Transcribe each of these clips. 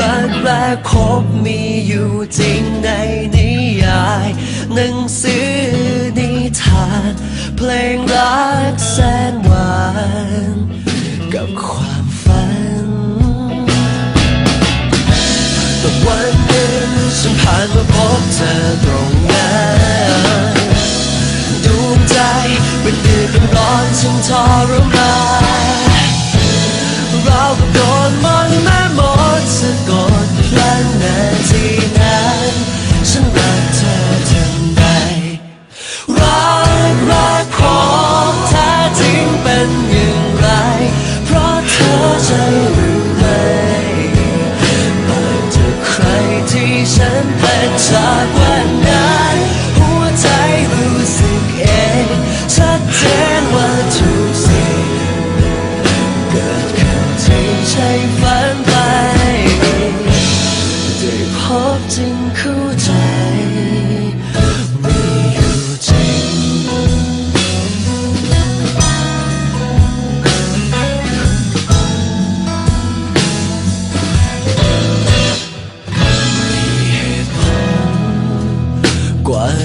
รักแรกพบมีอยู่จริงในนิยาย หนังสือนิทาน เพลงรักแสนหวาน กับความฝันแต่วันหนึ่งฉันผ่านมา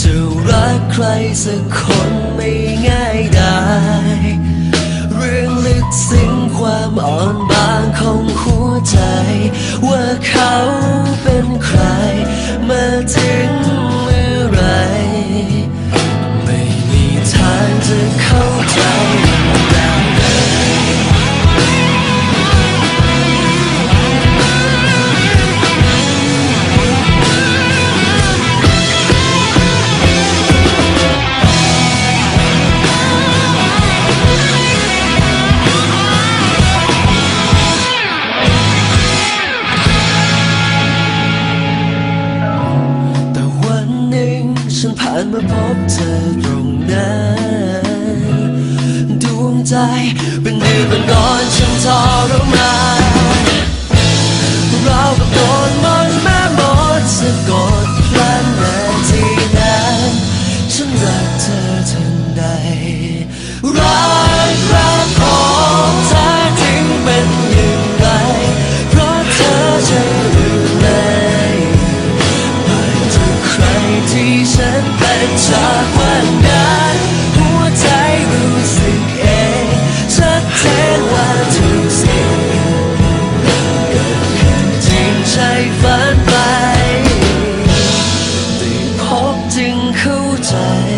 จะรักใครสักคนไม่ง่ายได้ เรื่องลึกซึ้งความอ่อนบางของหัวใจ ว่าเขาเป็นใครมาถึง พบเธอตรงนั้นดวงใจเป็นเดือนเป็นร้อนฉันทรมาน side